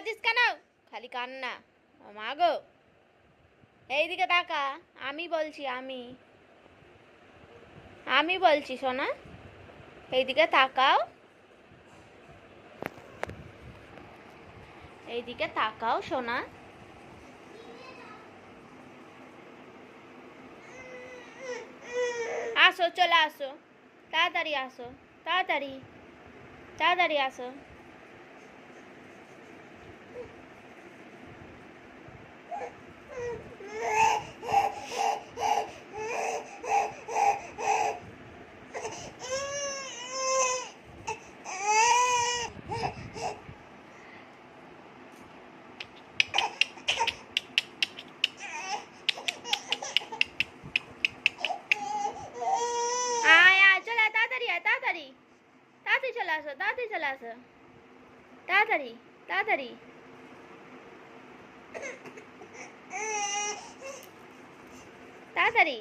পাচ্ছিস কেন? খালি কান্না। মা গো। এইদিকে তাকা। আমি বলছি, আমি। আমি বলছি, সোনা। এইদিকে তাকাও। এইদিকে তাকাও, সোনা। আসো, চলে আসো। তাড়াতাড়ি আসো। তাড়াতাড়ি। তাড়াতাড়ি আসো। তাড়াতাড়ি তাড়াতাড়ি চলে আসো তাড়াতাড়ি চলে আসো। তাড়াতাড়ি তাড়াতাড়ি। তাড়াতাড়ি।